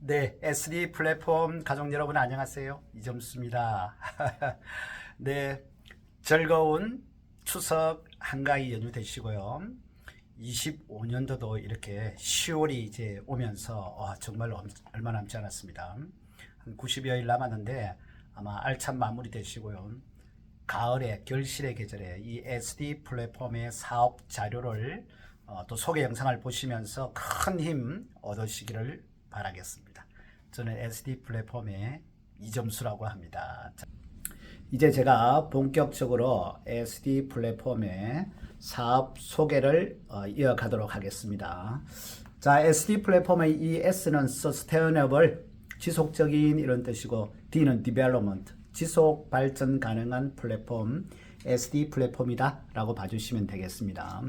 네, SD 플랫폼 가족 여러분 안녕하세요. 이점수입니다. 네, 즐거운 추석 한가위 연휴 되시고요. 25년도도 이렇게 10월이 이제 오면서 와, 정말 엄- 얼마 남지 않았습니다. 한 90여일 남았는데 아마 알찬 마무리 되시고요. 가을에 결실의 계절에 이 SD 플랫폼의 사업 자료를 어, 또 소개 영상을 보시면서 큰 힘 얻으시기를 바라겠습니다. 저는 SD 플랫폼의 이점수라고 합니다. 자, 이제 제가 본격적으로 SD 플랫폼의 사업 소개를 어, 이어가도록 하겠습니다. 자, SD 플랫폼의 이 S는 Sustainable, 지속적인 이런 뜻이고 D는 Development, 지속 발전 가능한 플랫폼, SD 플랫폼이다 라고 봐주시면 되겠습니다.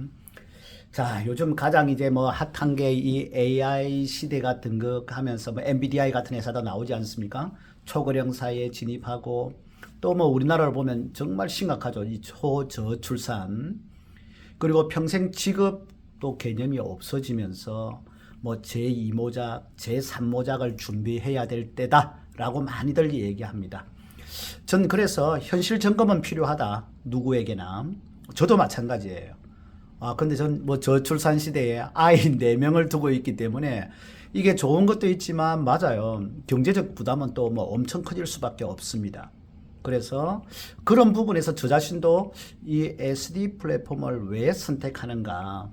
자, 요즘 가장 이제 뭐 핫한 게 이 AI 시대가 등극하면서 뭐 NVIDIA 같은 회사도 나오지 않습니까? 초고령사에 진입하고 또 뭐 우리나라를 보면 정말 심각하죠. 이 초저출산 그리고 평생 직업도 개념이 없어지면서 뭐 제2모작, 제3모작을 준비해야 될 때다라고 많이들 얘기합니다. 전 그래서 현실 점검은 필요하다. 누구에게나. 저도 마찬가지예요. 아, 근데 전 뭐 저출산 시대에 아이 네명을 두고 있기 때문에 이게 좋은 것도 있지만 맞아요. 경제적 부담은 또 뭐 엄청 커질 수밖에 없습니다. 그래서 그런 부분에서 저 자신도 이 SD 플랫폼을 왜 선택하는가.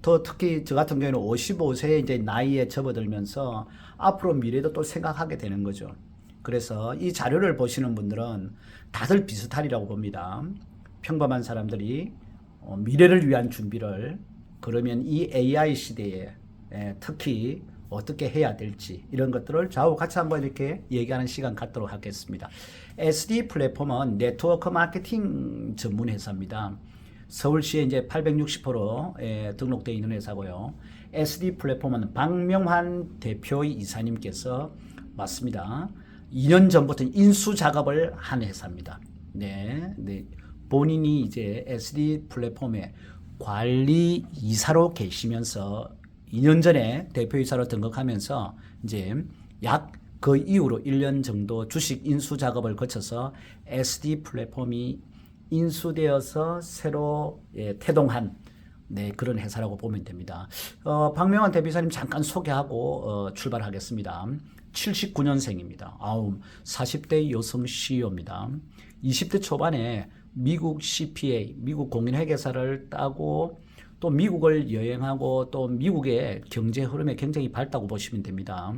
더 특히 저 같은 경우에는 55세에 이제 나이에 접어들면서 앞으로 미래도 또 생각하게 되는 거죠. 그래서 이 자료를 보시는 분들은 다들 비슷하리라고 봅니다. 평범한 사람들이 어, 미래를 위한 준비를 그러면 이 AI 시대에 에, 특히 어떻게 해야 될지 이런 것들을 좌우 같이 한번 이렇게 얘기하는 시간 갖도록 하겠습니다. SD 플랫폼은 네트워크 마케팅 전문 회사입니다. 서울시에 이제 860%에 등록되어 있는 회사고요. SD 플랫폼은 박명환 대표 이사님께서 맞습니다. 2년 전부터 인수 작업을 한 회사입니다. 네, 네. 본인이 이제 SD 플랫폼의 관리 이사로 계시면서 2년 전에 대표이사로 등극하면서 이제 약 그 이후로 1년 정도 주식 인수 작업을 거쳐서 SD 플랫폼이 인수되어서 새로 예, 태동한 네, 그런 회사라고 보면 됩니다. 어, 박명환 대표이사님 잠깐 소개하고 어, 출발하겠습니다. 79년생입니다. 아우, 40대 여성 CEO입니다. 20대 초반에 미국 CPA, 미국 공인회계사를 따고 또 미국을 여행하고 또 미국의 경제 흐름에 굉장히 밝다고 보시면 됩니다.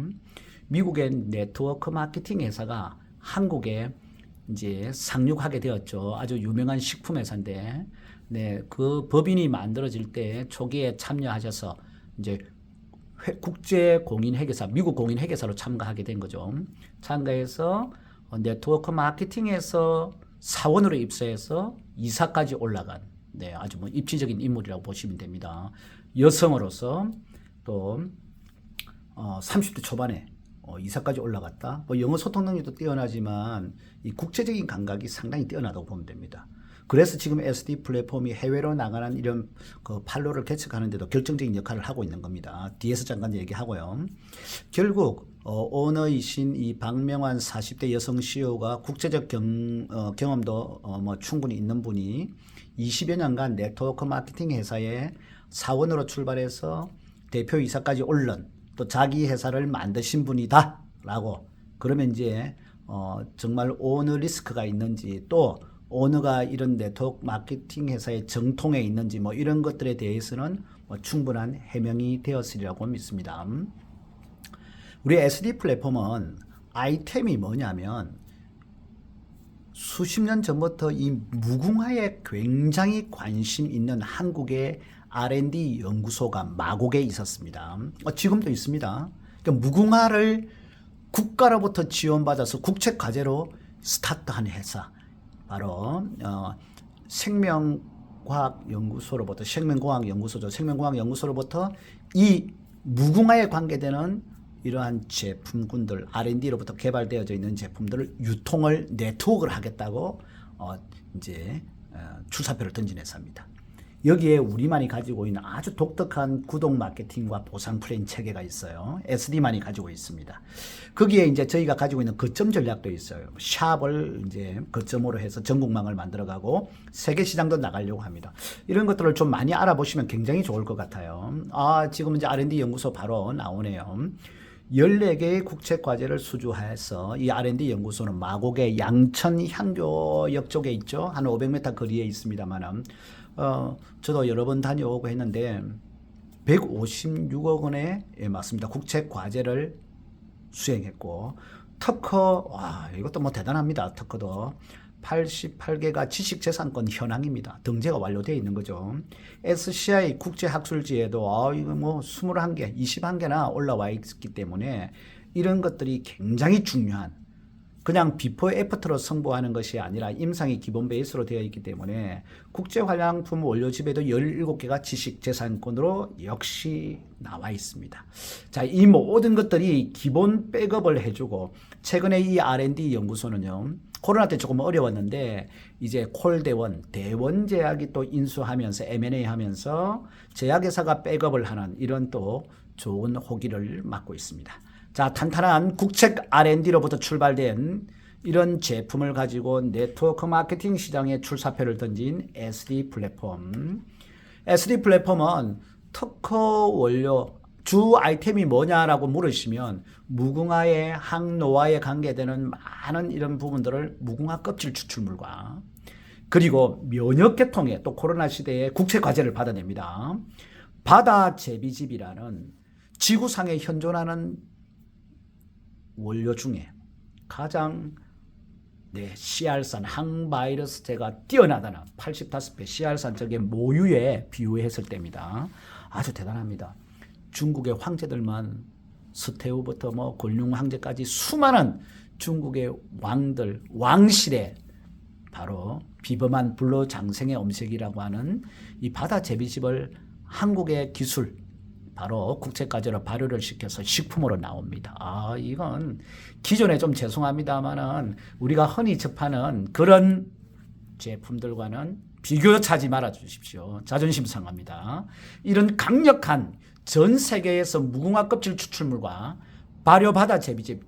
미국의 네트워크 마케팅 회사가 한국에 이제 상륙하게 되었죠. 아주 유명한 식품 회사인데, 네, 그 법인이 만들어질 때 초기에 참여하셔서 이제 회- 국제 공인 회계사, 미국 공인 회계사로 참가하게 된 거죠. 참가해서 어, 네트워크 마케팅에서 사원으로 입사해서 이사까지 올라간 네, 아주 뭐 입지적인 인물이라고 보시면 됩니다. 여성으로서 또 어, 30대 초반에 어, 이사까지 올라갔다. 뭐 영어 소통 능력도 뛰어나지만 이 국제적인 감각이 상당히 뛰어나다고 보면 됩니다. 그래서 지금 SD 플랫폼이 해외로 나가는 이런 그 판로를 개척하는데도 결정적인 역할을 하고 있는 겁니다. 뒤에서 잠깐 얘기하고요. 결국 어, 오너이신 이 박명환 40대 여성 CEO가 국제적 경, 어, 경험도 어, 뭐 충분히 있는 분이 20여 년간 네트워크 마케팅 회사에 사원으로 출발해서 대표이사까지 올른 또 자기 회사를 만드신 분이다라고 그러면 이제 어, 정말 오너 리스크가 있는지 또 오너가 이런 네트워크 마케팅 회사의 정통에 있는지 뭐 이런 것들에 대해서는 뭐 충분한 해명이 되었으리라고 믿습니다. 우리 SD 플랫폼은 아이템이 뭐냐면 수십 년 전부터 이 무궁화에 굉장히 관심 있는 한국의 R&D 연구소가 마곡에 있었습니다. 어, 지금도 있습니다. 그러니까 무궁화를 국가로부터 지원받아서 국책 과제로 스타트한 회사. 바로 어, 생명과학 연구소로부터 생명공학 연구소죠. 생명공학 연구소로부터 이 무궁화에 관계되는 이러한 제품군들 R&D로부터 개발되어져 있는 제품들을 유통을 네트워크를 하겠다고 어, 이제 어, 출사표를 던진 회사입니다. 여기에 우리만이 가지고 있는 아주 독특한 구독 마케팅과 보상 플랜 체계가 있어요. SD만이 가지고 있습니다. 거기에 이제 저희가 가지고 있는 거점 전략도 있어요. 샵을 이제 거점으로 해서 전국망을 만들어가고 세계 시장도 나가려고 합니다. 이런 것들을 좀 많이 알아보시면 굉장히 좋을 것 같아요. 아, 지금 이제 R&D 연구소 바로 나오네요. 14개의 국책 과제를 수주해서 이 R&D 연구소는 마곡의 양천 향교역 쪽에 있죠. 한 500m 거리에 있습니다만은 어, 저도 여러 번 다녀오고 했는데 156억 원에 예, 맞습니다. 국책 과제를 수행했고 특허 와 이것도 뭐 대단합니다. 특허도 88개가 지식재산권 현황입니다. 등재가 완료되어 있는 거죠. SCI 국제학술지에도 아 이거 뭐 21개, 21개나 올라와 있기 때문에 이런 것들이 굉장히 중요한 그냥 비포 애프터로 승부하는 것이 아니라 임상이 기본 베이스로 되어 있기 때문에 국제 화장품 원료집에도 17개가 지식 재산권으로 역시 나와 있습니다. 자, 이 모든 것들이 기본 백업을 해주고 최근에 이 R&D 연구소는요. 코로나 때 조금 어려웠는데 이제 콜대원 대원 제약이 또 인수하면서 M&A 하면서 제약회사가 백업을 하는 이런 또 좋은 호기를 맞고 있습니다. 자, 탄탄한 국책 R&D로부터 출발된 이런 제품을 가지고 네트워크 마케팅 시장에 출사표를 던진 SD 플랫폼. SD 플랫폼은 특허 원료 주 아이템이 뭐냐라고 물으시면 무궁화의 항노화에 관계되는 많은 이런 부분들을 무궁화 껍질 추출물과 그리고 면역 계통에 또 코로나 시대에 국책 과제를 받아냅니다. 바다 제비집이라는 지구상에 현존하는 원료 중에 가장 네, 씨알산 항바이러스제가 뛰어나다는 85배 씨알산 적의 모유에 비유했을 때입니다. 아주 대단합니다. 중국의 황제들만 서태후부터 뭐 권룡 황제까지 수많은 중국의 왕들 왕실의 바로 비범한 불로 장생의 음식이라고 하는 이 바다 제비집을 한국의 기술 바로 국책과제로 발효를 시켜서 식품으로 나옵니다. 아, 이건 기존에 좀 죄송합니다만은 우리가 흔히 접하는 그런 제품들과는 비교차지 말아 주십시오. 자존심 상합니다. 이런 강력한 전 세계에서 무궁화 껍질 추출물과 발효 바다 제비집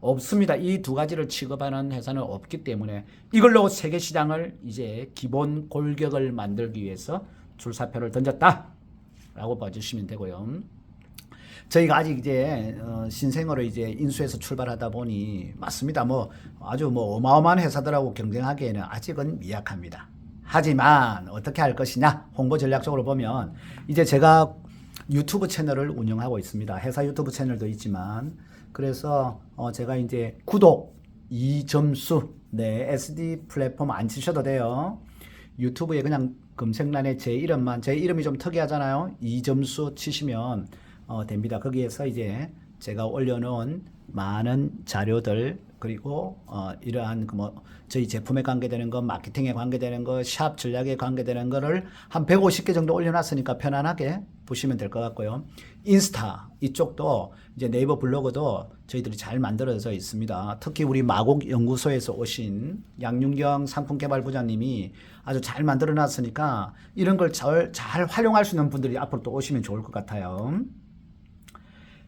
없습니다. 이 두 가지를 취급하는 회사는 없기 때문에 이걸로 세계 시장을 이제 기본 골격을 만들기 위해서 출사표를 던졌다. 라고 봐주시면 되고요. 저희가 아직 이제 어, 신생으로 이제 인수해서 출발하다 보니 맞습니다. 뭐 아주 뭐 어마어마한 회사들하고 경쟁하기에는 아직은 미약합니다. 하지만 어떻게 할 것이냐 홍보 전략적으로 보면 이제 제가 유튜브 채널을 운영하고 있습니다. 회사 유튜브 채널도 있지만 그래서 어 제가 이제 구독 이점수 네 SD 플랫폼 안 치셔도 돼요. 유튜브에 그냥 검색란에 제 이름만 제 이름이 좀 특이하잖아요. 이점수 치시면 어, 됩니다. 거기에서 이제 제가 올려놓은 많은 자료들 그리고 어, 이러한 그 뭐 저희 제품에 관계되는 거, 마케팅에 관계되는 거, 샵 전략에 관계되는 거를 한 150개 정도 올려놨으니까 편안하게 보시면 될 것 같고요. 인스타 이쪽도 이제 네이버 블로그도 저희들이 잘 만들어져 있습니다. 특히 우리 마곡 연구소에서 오신 양윤경 상품개발부장님이 아주 잘 만들어 놨으니까 이런 걸 잘 잘 활용할 수 있는 분들이 앞으로 또 오시면 좋을 것 같아요.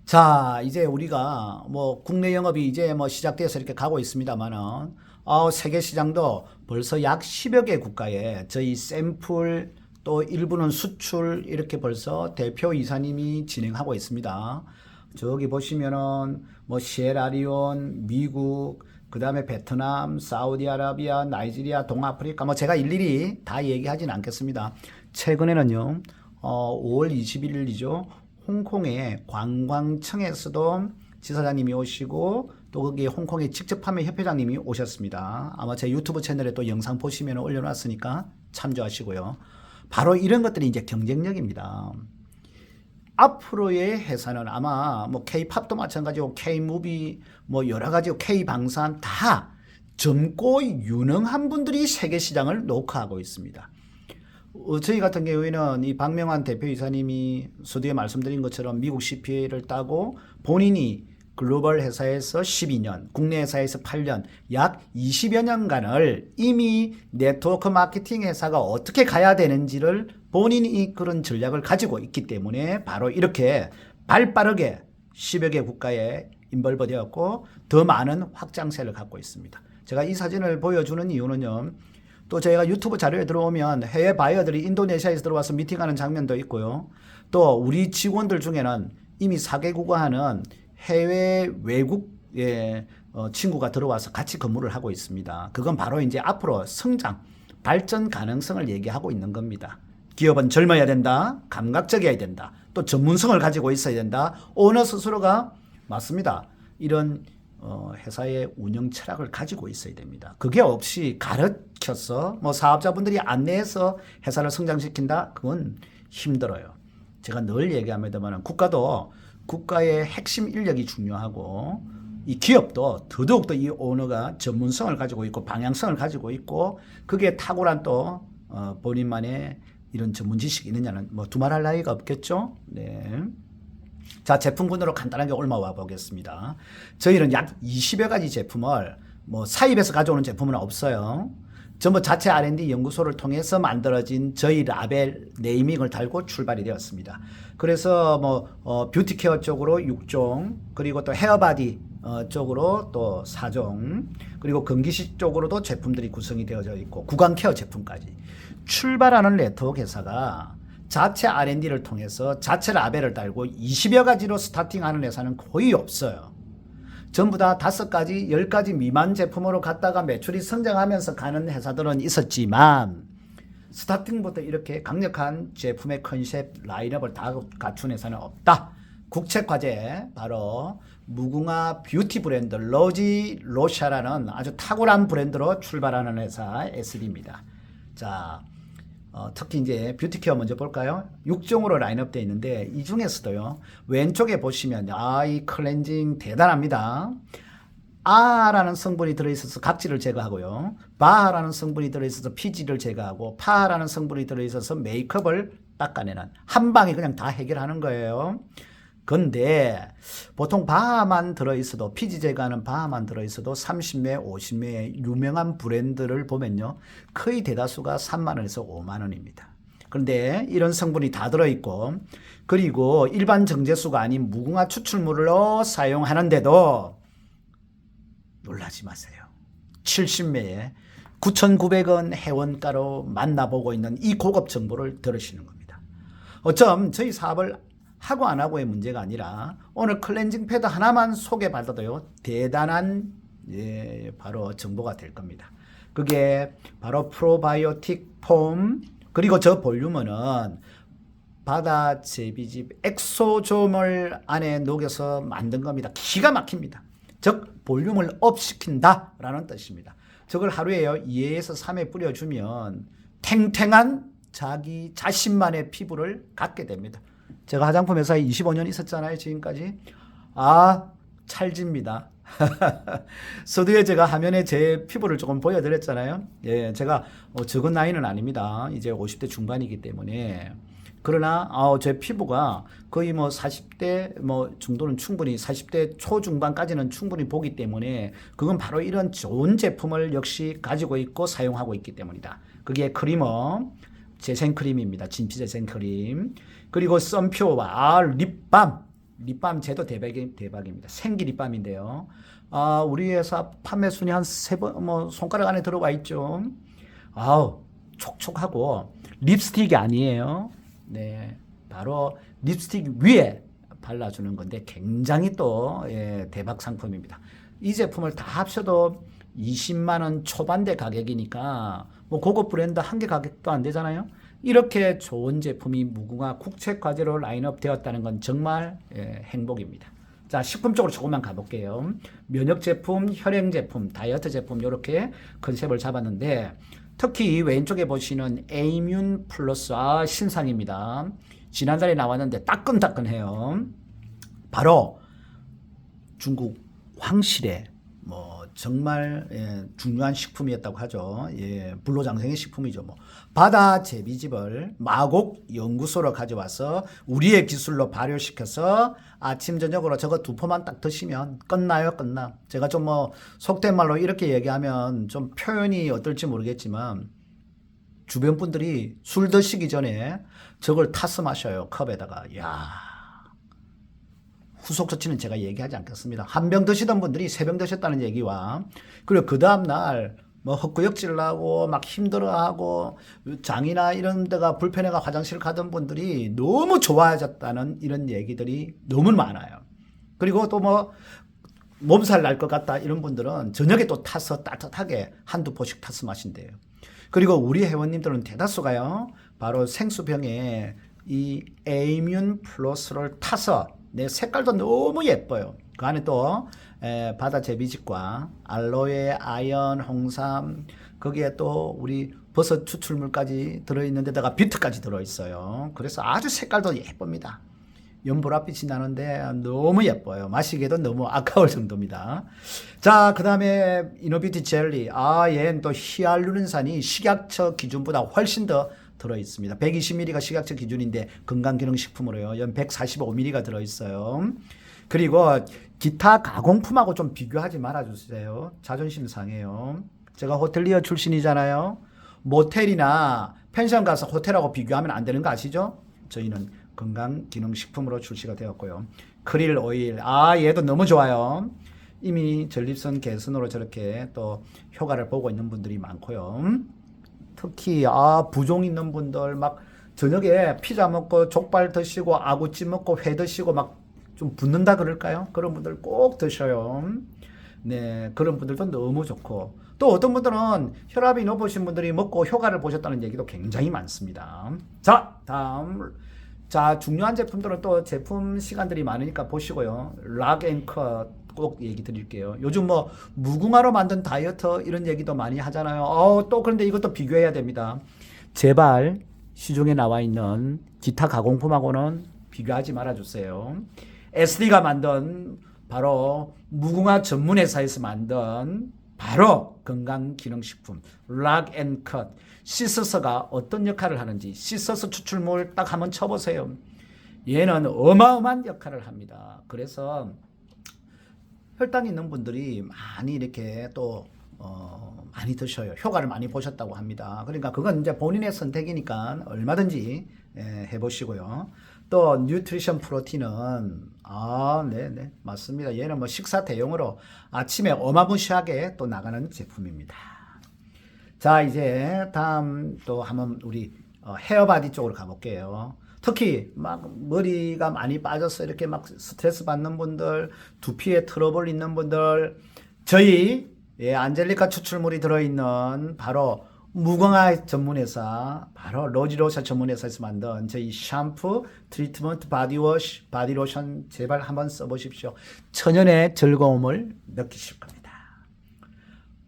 자, 이제 우리가 뭐 국내 영업이 이제 뭐 시작돼서 이렇게 가고 있습니다만은 어, 세계 시장도 벌써 약 10여 개 국가에 저희 샘플 또 일부는 수출 이렇게 벌써 대표 이사님이 진행하고 있습니다. 저기 보시면은 뭐 시에라리온, 미국, 그 다음에 베트남, 사우디아라비아, 나이지리아, 동아프리카 뭐 제가 일일이 다 얘기하진 않겠습니다. 최근에는요, 어, 5월 21일이죠. 홍콩의 관광청에서도 지사장님이 오시고 또 거기에 홍콩의 직접 판매 협회장님이 오셨습니다. 아마 제 유튜브 채널에 또 영상 보시면 올려놨으니까 참조하시고요. 바로 이런 것들이 이제 경쟁력입니다. 앞으로의 회사는 아마 뭐 K-팝도 마찬가지고 K-무비 뭐 여러 가지 K-방산 다 젊고 유능한 분들이 세계 시장을 녹화하고 있습니다. 어, 저희 같은 경우에는 이 박명환 대표이사님이 서두에 말씀드린 것처럼 미국 CPA를 따고 본인이 글로벌 회사에서 12년, 국내 회사에서 8년, 약 20여 년간을 이미 네트워크 마케팅 회사가 어떻게 가야 되는지를 본인이 그런 전략을 가지고 있기 때문에 바로 이렇게 발 빠르게 10여 개 국가에 인벌브 되었고 더 많은 확장세를 갖고 있습니다. 제가 이 사진을 보여주는 이유는요. 또 저희가 유튜브 자료에 들어오면 해외 바이어들이 인도네시아에서 들어와서 미팅하는 장면도 있고요. 또 우리 직원들 중에는 이미 4개국어 하는 해외 외국의 어, 친구가 들어와서 같이 근무를 하고 있습니다. 그건 바로 이제 앞으로 성장, 발전 가능성을 얘기하고 있는 겁니다. 기업은 젊어야 된다. 감각적이어야 된다. 또 전문성을 가지고 있어야 된다. 오너 스스로가 맞습니다. 이런 어, 회사의 운영 철학을 가지고 있어야 됩니다. 그게 없이 가르쳐서 뭐 사업자분들이 안내해서 회사를 성장시킨다? 그건 힘들어요. 제가 늘 얘기합니다만 국가도 국가의 핵심 인력이 중요하고 이 기업도 더더욱 더 이 오너가 전문성을 가지고 있고 방향성을 가지고 있고 그게 탁월한 또 어, 본인만의 이런 전문 지식이 있느냐는 뭐 두말할 나위가 없겠죠. 네. 자, 제품군으로 간단하게 올라와 보겠습니다. 저희는 약 20여 가지 제품을 뭐 사입에서 가져오는 제품은 없어요. 전부 자체 R&D 연구소를 통해서 만들어진 저희 라벨 네이밍을 달고 출발이 되었습니다. 그래서 뭐 어, 뷰티 케어 쪽으로 6종, 그리고 또 헤어바디 어, 쪽으로 또 4종, 그리고 건기식 쪽으로도 제품들이 구성이 되어져 있고 구강 케어 제품까지 출발하는 네트워크 회사가 자체 R&D를 통해서 자체 라벨을 달고 20여 가지로 스타팅하는 회사는 거의 없어요. 전부 다 다섯 가지, 열 가지 미만 제품으로 갔다가 매출이 성장하면서 가는 회사들은 있었지만 스타팅부터 이렇게 강력한 제품의 컨셉 라인업을 다 갖춘 회사는 없다. 국책 과제 바로 무궁화 뷰티 브랜드 로지 로샤라는 아주 탁월한 브랜드로 출발하는 회사 SD입니다. 자, 어, 특히 이제 뷰티케어 먼저 볼까요? 6종으로 라인업되어 있는데 이 중에서도요. 왼쪽에 보시면 아이 클렌징 대단합니다. 아라는 성분이 들어있어서 각질을 제거하고요. 바라는 성분이 들어있어서 피지를 제거하고 파라는 성분이 들어있어서 메이크업을 닦아내는 한 방에 그냥 다 해결하는 거예요. 근데 보통 바만 들어있어도 피지 제거하는 바만 들어있어도 30매, 50매의 유명한 브랜드를 보면요. 거의 대다수가 3만 원에서 5만 원입니다. 그런데 이런 성분이 다 들어있고 그리고 일반 정제수가 아닌 무궁화 추출물로 사용하는데도 놀라지 마세요. 70매에 9,900원 회원가로 만나보고 있는 이 고급 정보를 들으시는 겁니다. 어쩜 저희 사업을 하고 안 하고의 문제가 아니라 오늘 클렌징 패드 하나만 소개받아도요 대단한 예, 바로 정보가 될 겁니다. 그게 바로 프로바이오틱 폼 그리고 저 볼륨은 바다 제비집 엑소조물 안에 녹여서 만든 겁니다. 기가 막힙니다. 즉 볼륨을 업 시킨다라는 뜻입니다. 저걸 하루에요 2회에서 3회 뿌려주면 탱탱한 자기 자신만의 피부를 갖게 됩니다. 제가 화장품 회사에 25년 있었잖아요, 지금까지. 아, 찰집니다. 서두에 제가 화면에 제 피부를 조금 보여드렸잖아요. 예, 제가 어, 적은 나이는 아닙니다. 이제 50대 중반이기 때문에. 그러나 어, 제 피부가 거의 뭐 40대 뭐 정도는 충분히 40대 초중반까지는 충분히 보기 때문에 그건 바로 이런 좋은 제품을 역시 가지고 있고 사용하고 있기 때문이다. 그게 크리머 재생크림입니다. 진피 재생크림. 그리고 썬표와 아, 립밤. 립밤 제도 대박이, 대박입니다. 생기 립밤인데요. 아, 우리 회사 판매 순위 한 세 번, 뭐, 손가락 안에 들어와 있죠. 아우, 촉촉하고, 립스틱이 아니에요. 네. 바로 립스틱 위에 발라주는 건데 굉장히 또, 예, 대박 상품입니다. 이 제품을 다 합쳐도 20만 원 초반대 가격이니까, 뭐, 고급 브랜드 한 개 가격도 안 되잖아요. 이렇게 좋은 제품이 무궁화 국책 과제로 라인업 되었다는 건 정말 예, 행복입니다. 자, 식품 쪽으로 조금만 가볼게요. 면역 제품, 혈행 제품, 다이어트 제품 이렇게 컨셉을 잡았는데 특히 왼쪽에 보시는 에이뮨 플러스 아 신상입니다. 지난달에 나왔는데 따끈따끈해요. 바로 중국 황실의 뭐 정말 예, 중요한 식품이었다고 하죠. 예, 불로장생의 식품이죠. 뭐 바다 제비집을 마곡 연구소로 가져와서 우리의 기술로 발효시켜서 아침 저녁으로 저거 두 포만 딱 드시면 끝나요, 끝나. 제가 좀 뭐 속된 말로 이렇게 얘기하면 좀 표현이 어떨지 모르겠지만 주변 분들이 술 드시기 전에 저걸 타서 마셔요. 컵에다가. 야 후속 조치는 제가 얘기하지 않겠습니다. 한 병 드시던 분들이 세 병 드셨다는 얘기와 그리고 그 다음 날 뭐 헛구역질 나고 막 힘들어하고 장이나 이런 데가 불편해가 화장실 가던 분들이 너무 좋아졌다는 이런 얘기들이 너무 많아요. 그리고 또 뭐 몸살 날 것 같다 이런 분들은 저녁에 또 타서 따뜻하게 한두 포씩 타서 마신대요. 그리고 우리 회원님들은 대다수가요. 바로 생수병에 이 에이뮨 플러스를 타서 내 색깔도 너무 예뻐요. 그 안에 또 에, 바다 제비집과 알로에, 아연, 홍삼 거기에 또 우리 버섯 추출물까지 들어있는 데다가 비트까지 들어있어요. 그래서 아주 색깔도 예쁩니다. 연보라빛이 나는데 너무 예뻐요. 마시기에도 너무 아까울 정도입니다. 자, 그 다음에 이노비티 젤리. 아, 얘는 또 히알루론산이 식약처 기준보다 훨씬 더 들어 있습니다. 120ml가 식약처 기준인데 건강기능식품으로요. 연 145ml가 들어 있어요. 그리고 기타 가공품하고 좀 비교하지 말아 주세요. 자존심 상해요. 제가 호텔리어 출신이잖아요. 모텔이나 펜션 가서 호텔하고 비교하면 안 되는 거 아시죠? 저희는 건강기능식품으로 출시가 되었고요. 크릴 오일, 아 얘도 너무 좋아요. 이미 전립선 개선으로 저렇게 또 효과를 보고 있는 분들이 많고요. 특히 아 부종 있는 분들 막 저녁에 피자 먹고 족발 드시고 아구찜 먹고 회 드시고 막 좀 붓는다 그럴까요? 그런 분들 꼭 드셔요. 네, 그런 분들도 너무 좋고 또 어떤 분들은 혈압이 높으신 분들이 먹고 효과를 보셨다는 얘기도 굉장히 많습니다. 자, 다음 자 중요한 제품들은 또 제품 시간들이 많으니까 보시고요. 락앤컷 꼭 얘기 드릴게요. 요즘 뭐 무궁화로 만든 다이어트 이런 얘기도 많이 하잖아요. 어, 또 그런데 이것도 비교해야 됩니다. 제발 시중에 나와 있는 기타 가공품하고는 비교하지 말아주세요. SD가 만든 바로 무궁화 전문 회사에서 만든 바로 건강기능식품 락앤컷 씻어서가 어떤 역할을 하는지 씻어서 추출물 딱 한번 쳐보세요. 얘는 어마어마한 역할을 합니다. 그래서 혈당 있는 분들이 많이 이렇게 또 어, 많이 드셔요. 효과를 많이 보셨다고 합니다. 그러니까 그건 이제 본인의 선택이니까 얼마든지 예, 해보시고요. 또 뉴트리션 프로틴은 아, 네, 네, 맞습니다. 얘는 뭐 식사 대용으로 아침에 어마무시하게 또 나가는 제품입니다. 자, 이제 다음 또 한번 우리 어, 헤어바디 쪽으로 가볼게요. 특히 막 머리가 많이 빠져서 이렇게 막 스트레스 받는 분들, 두피에 트러블 있는 분들, 저희 예, 안젤리카 추출물이 들어있는 바로 무궁화 전문회사, 바로 로지로샤 전문회사에서 만든 저희 샴푸, 트리트먼트, 바디워시, 바디로션 제발 한번 써보십시오. 천연의 즐거움을 느끼실 겁니다.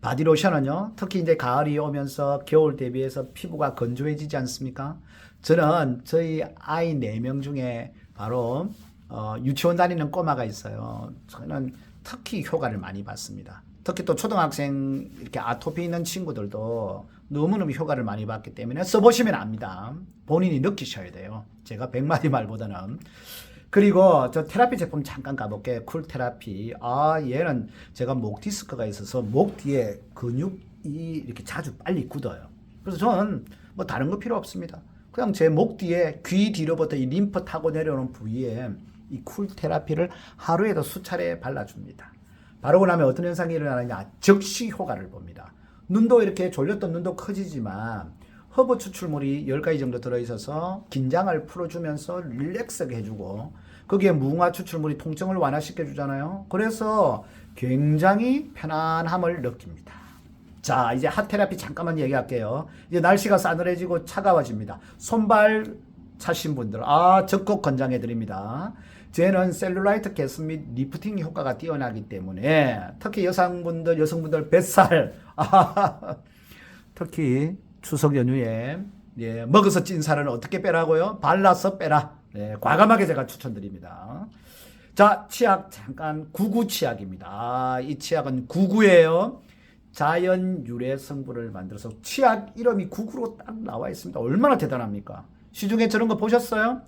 바디로션은요, 특히 이제 가을이 오면서 겨울 대비해서 피부가 건조해지지 않습니까? 저는 저희 아이 4명 중에 바로 어, 유치원 다니는 꼬마가 있어요. 저는 특히 효과를 많이 봤습니다. 특히 또 초등학생 이렇게 아토피 있는 친구들도 너무너무 효과를 많이 봤기 때문에 써보시면 압니다. 본인이 느끼셔야 돼요. 제가 100마디 말보다는. 그리고 저 테라피 제품 잠깐 가볼게요. 쿨 테라피. 아, 얘는 제가 목 디스크가 있어서 목 뒤에 근육이 이렇게 자주 빨리 굳어요. 그래서 저는 뭐 다른 거 필요 없습니다. 그냥 제 목 뒤에 귀 뒤로부터 이 림프 타고 내려오는 부위에 이 쿨 테라피를 하루에도 수차례 발라줍니다. 바르고 나면 어떤 현상이 일어나느냐? 즉시 효과를 봅니다. 눈도 이렇게 졸렸던 눈도 커지지만 허브 추출물이 10가지 정도 들어있어서 긴장을 풀어주면서 릴렉스하게 해주고 거기에 무궁화 추출물이 통증을 완화시켜 주잖아요. 그래서 굉장히 편안함을 느낍니다. 자, 이제 핫 테라피 잠깐만 얘기할게요. 이제 날씨가 싸늘해지고 차가워집니다. 손발 차신 분들, 아, 적극 권장해 드립니다. 쟤는 셀룰라이트 개선 및 리프팅 효과가 뛰어나기 때문에 특히 여성분들, 여성분들 뱃살, 아, 특히 추석 연휴에 예, 먹어서 찐 살은 어떻게 빼라고요? 발라서 빼라. 예, 과감하게 제가 추천드립니다. 자, 치약 잠깐 구구 치약입니다. 아, 이 치약은 구구예요. 자연 유래 성분을 만들어서 치약 이름이 구구로 딱 나와 있습니다. 얼마나 대단합니까? 시중에 저런 거 보셨어요?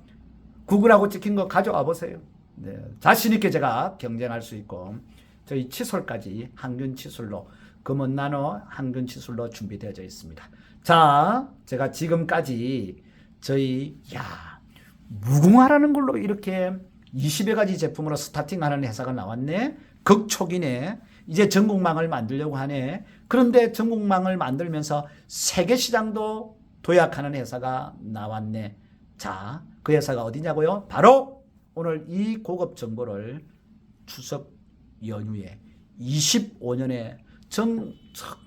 구글하고 찍힌 거 가져와 보세요. 네, 자신 있게 제가 경쟁할 수 있고 저희 칫솔까지 항균 칫솔로 금은 나노 항균 치술로 준비되어져 있습니다. 자, 제가 지금까지 저희 야 무궁화라는 걸로 이렇게 20여 가지 제품으로 스타팅하는 회사가 나왔네. 극초기네. 이제 전국망을 만들려고 하네. 그런데 전국망을 만들면서 세계 시장도 도약하는 회사가 나왔네. 자, 그 회사가 어디냐고요? 바로 오늘 이 고급 정보를 추석 연휴에 25년에 정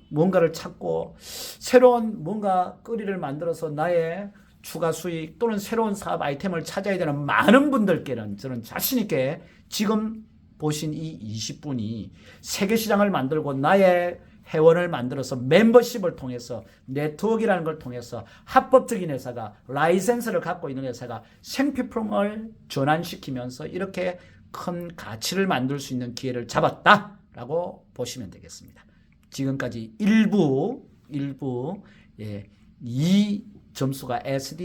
뭔가를 찾고 새로운 뭔가 거리를 만들어서 나의 추가 수익 또는 새로운 사업 아이템을 찾아야 되는 많은 분들께는 저는 자신 있게 지금 보신 이 20분이 세계 시장을 만들고 나의 회원을 만들어서 멤버십을 통해서 네트워크라는 걸 통해서 합법적인 회사가 라이센스를 갖고 있는 회사가 생필품을 전환시키면서 이렇게 큰 가치를 만들 수 있는 기회를 잡았다라고 보시면 되겠습니다. 지금까지 일부 일부 예, 이 점수가 SD